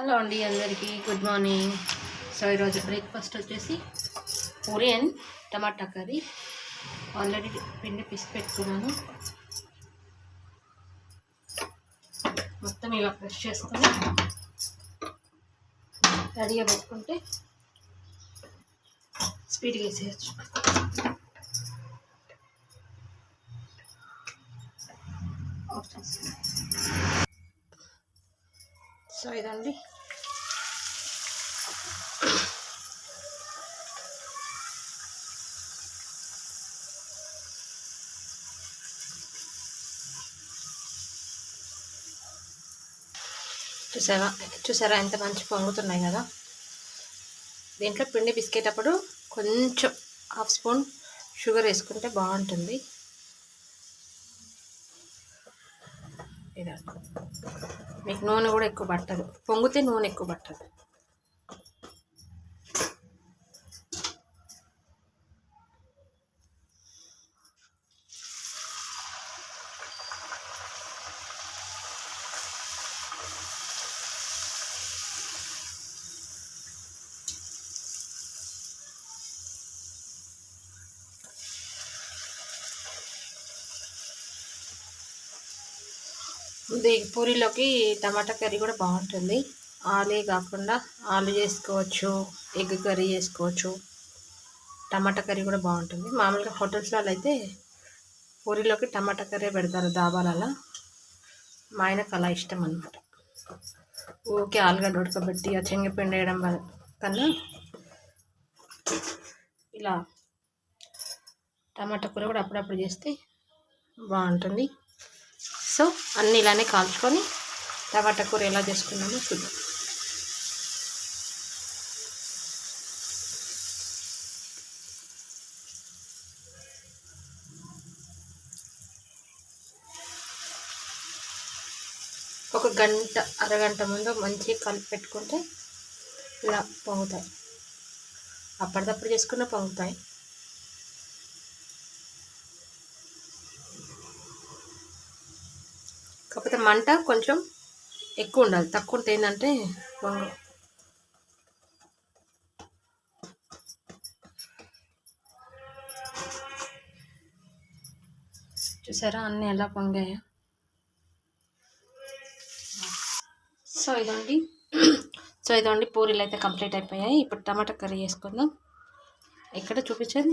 Hello అండి అందరికీ good morning. So ఈరోజు బ్రేక్ఫాస్ట్ వచ్చేసి పూరి టమాటా కర్రీ. ఆల్రెడీ పిండి పిసి పెట్టుకున్నాను. మొత్తం ఇలా ఫ్రెష్ చేసుకొని రెడీగా పెట్టుకుంటే స్పీడ్గా వేసేయచ్చు. ఆఫ్ సో ఇదండి. చూసారా? చూసారా ఎంత మంచి పొంగుతున్నాయి కదా? దీంట్లో పిండి బిస్కెట్ అప్పుడు కొంచెం హాఫ్ స్పూన్ షుగర్ వేసుకుంటే బాగుంటుంది. ఇది మీకు నూనె కూడా ఎక్కువ పట్టదు. పొంగితే నూనె ఎక్కువ పట్టదు. ఇది పూరీలోకి టమాటా కర్రీ కూడా బాగుంటుంది. ఆలే కాకుండా ఆలు చేసుకోవచ్చు ఎగ్ కర్రీ చేసుకోవచ్చు. టమాటా కర్రీ కూడా బాగుంటుంది. మామూలుగా హోటల్స్లో అయితే పూరీలోకి టమాటా కర్రీ పెడతారు దాబాలలో మా ఆయనకు అలా ఇష్టం అనమాట ఊకే ఆలుగడ్డ ఉడకబెట్టి ఆ శనగపిండి వేయడం వల్ల కన్నా ఇలా టమాటా కూర కూడా అప్పుడప్పుడు చేస్తే బాగుంటుంది. సో అన్నీ ఇలానే కాల్చుకొని టమాటా కూర ఎలా చేసుకున్నామో చూద్దాం. ఒక గంట అరగంట ముందు మంచిగా కలిపి పెట్టుకుంటే ఇలా పొంగుతాయి. అప్పటిదప్పుడు చేసుకున్న పొంగుతాయి. మంట కొంచెం ఎక్కువ ఉండాలి. తక్కువ ఉంటే ఏంటంటే పొంగ చూసారా అన్నీ ఎలా పొంగాయో? సో ఇదండి సో ఇదండి పూరీలు అయితే కంప్లీట్ అయిపోయాయి. ఇప్పుడు టమాటా కర్రీ చేసుకుందాం ఎక్కడ చూపించేది?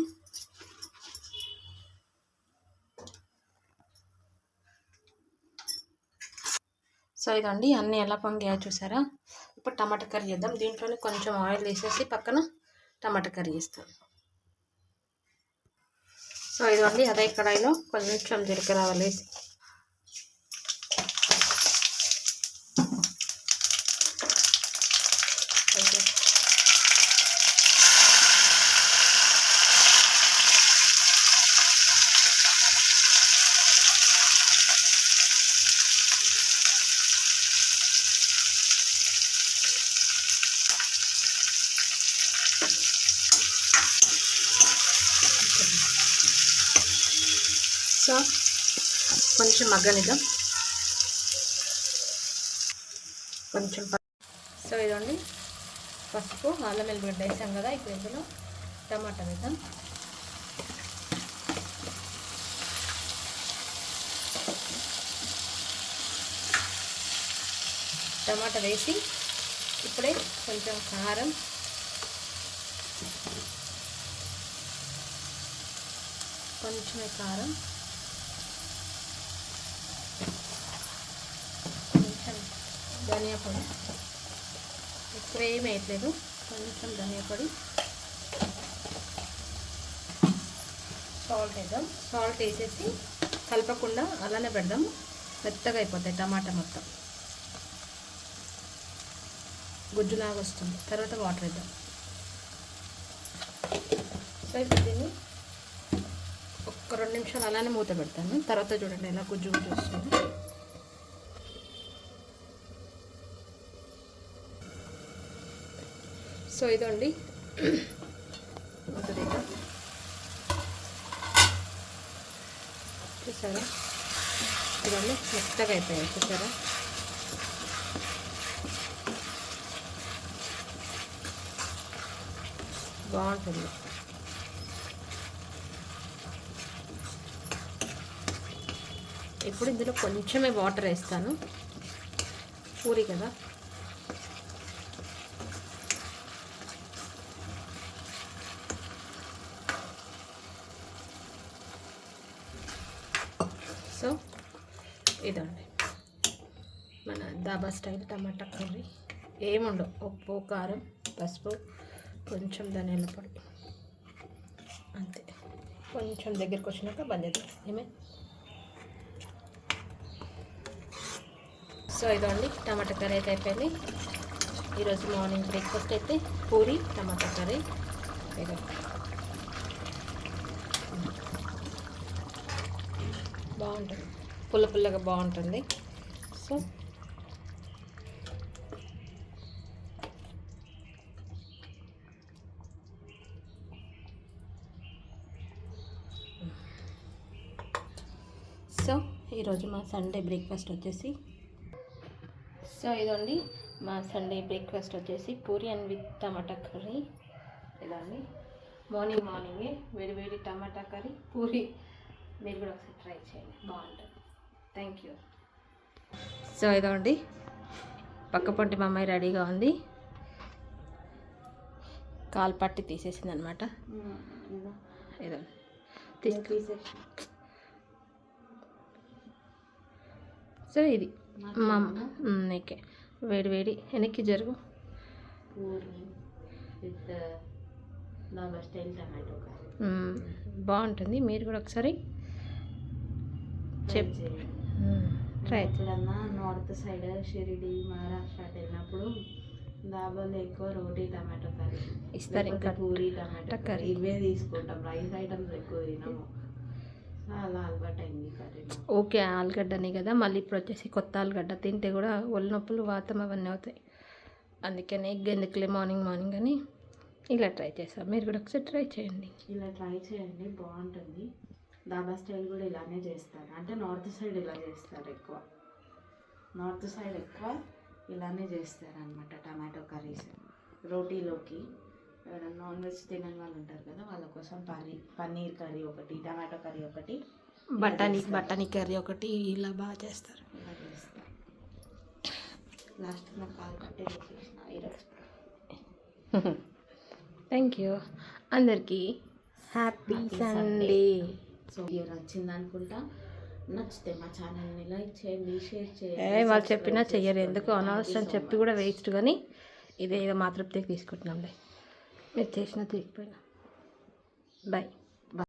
సో ఇదండి అన్నీ ఎలా పొంగాయో చూసారా? ఇప్పుడు టమాటా కర్రీ చేద్దాం. దీంట్లోనే కొంచెం ఆయిల్ వేసేసి పక్కన టమాటా కర్రీ వేస్తాం సో ఇదండి అదే కడాయిలో కొంచెం జీలకర్ర వేసి సో కొంచెం మగ్గనిద్దాం. కొంచెం సో ఇదండి పసుపు అల్లం ఎల్లిగడ్డ వేసాం కదా ఇప్పుడు ఇందులో టమాటా వేద్దాం. టమాటా వేసి ఇప్పుడే కొంచెం కారం కొంచెమే కారం కొంచెం ధనియా పొడి. ఎక్కువ ఏమి వేయట్లేదు. కొంచెం ధనియా పొడి. సాల్ట్ వేద్దాం. సాల్ట్ వేసేసి కలపకుండా అలానే పెడదాం. మెత్తగా అయిపోతాయి టమాటా మొత్తం. గుజ్జులాగా వస్తుంది. తర్వాత వాటర్ వేద్దాం. సో ఇప్పుడు దీన్ని ఒక రెండు నిమిషాలు అలానే మూత పెడతాను. తర్వాత చూడండి ఎలా గుజ్జు గుజ్జు వస్తుంది. సో ఇదండి. చూసారా? ఇవన్నీ మెత్తగా అయిపోయాయి చూసారా? బాగుంటుంది. ఇప్పుడు ఇందులో కొంచెమే వాటర్ వేస్తాను. పూరి కదా? ఇదండి. మన దాబా స్టైల్ టమాటా కర్రీ. ఏముండవు. ఉప్పు కారం పసుపు కొంచెం ధనియాల పొడి. అంతే. కొంచెం దగ్గరికి వచ్చినాక బంద్ చేద్దాం ఏమే? సో ఇదండి టమాటా కర్రీ అయితే అయిపోయింది. ఈరోజు మార్నింగ్ బ్రేక్ఫాస్ట్ అయితే పూరి టమాటా కర్రీ. ఇదో బాగుంటుంది. పుల్ల పుల్లగా బాగుంటుంది. సో సో ఈరోజు మా సండే బ్రేక్ఫాస్ట్ వచ్చేసి సో ఇదండి మా సండే బ్రేక్ఫాస్ట్ వచ్చేసి puri and with tomato curry. ఇదండి. మార్నింగ్ మార్నింగే వేడి వేడి టమాటా కర్రీ పూరి. మీరు కూడా ఒకసారి ట్రై చేయండి. బాగుంటుంది. థ్యాంక్ యూ సో ఇదండి. పక్క పొంటి మా అమ్మాయి రెడీగా ఉంది. కాలు పట్టి తీసేసింది అనమాట తీసుకు. సో ఇది మా నీకే. వేడి వేడి వెనక్కి జరుగు. బాగుంటుంది. మీరు కూడా ఒకసారి చెప్ ఎక్కడన్నా నార్త్ సైడ్ షిరిడి మహారాష్ట్ర అటు వెళ్ళినప్పుడు దాబాలో ఎక్కువ రోటీ టమాటో కర్రీ ఇస్తారు ఇంకా. Puri tomato curry. కర్రీ. ఇవే తీసుకుంటాం. రైస్ ఐటమ్స్ ఎక్కువ తినము. అలా అలవాటు అయింది కర్రీ ఓకే ఆలుగడ్డనే కదా. మళ్ళీ ఇప్పుడు వచ్చేసి కొత్త ఆలుగడ్డ తింటే కూడా ఒళ్ళు నొప్పులు వాతం అవన్నీ అవుతాయి. అందుకని ఎగ్ ఎందుకులే మార్నింగ్ మార్నింగ్ అని ఇలా ట్రై చేస్తాం. మీరు కూడా ఒకసారి ట్రై చేయండి. ఇలా ట్రై చేయండి బాగుంటుంది. దాబా స్టైల్ కూడా ఇలానే చేస్తారు. అంటే నార్త్ సైడ్ ఇలా చేస్తారు ఎక్కువ. నార్త్ సైడ్ ఎక్కువ ఇలానే చేస్తారు అనమాట టమాటో కర్రీస్. రోటీలోకి ఎవరైనా నాన్ వెజ్ తినని వాళ్ళు ఉంటారు కదా వాళ్ళ కోసం పనీ పన్నీర్ కర్రీ ఒకటి టమాటో కర్రీ ఒకటి బఠానీ బఠానీ కర్రీ ఒకటి ఇలా బాగా చేస్తారు. ఇలా చేస్తారు. లాస్ట్ నా కాల్ కట్టే చేసిన ఈరోజు థ్యాంక్ యూ అందరికీ హ్యాపీ సండే సో వీడియో నచ్చింది అనుకుంటా. నచ్చితే మా ఛానల్ని లైక్ చేయండి షేర్ చేయండి వాళ్ళు చెప్పినా చెయ్యరు. ఎందుకు? అనవసరం చెప్పి కూడా వేస్ట్ కానీ ఇదే ఏదో మాతృప్తికి తీసుకుంటున్నాంలే. మీరు చేసినా తీరిపోయినా బాయ్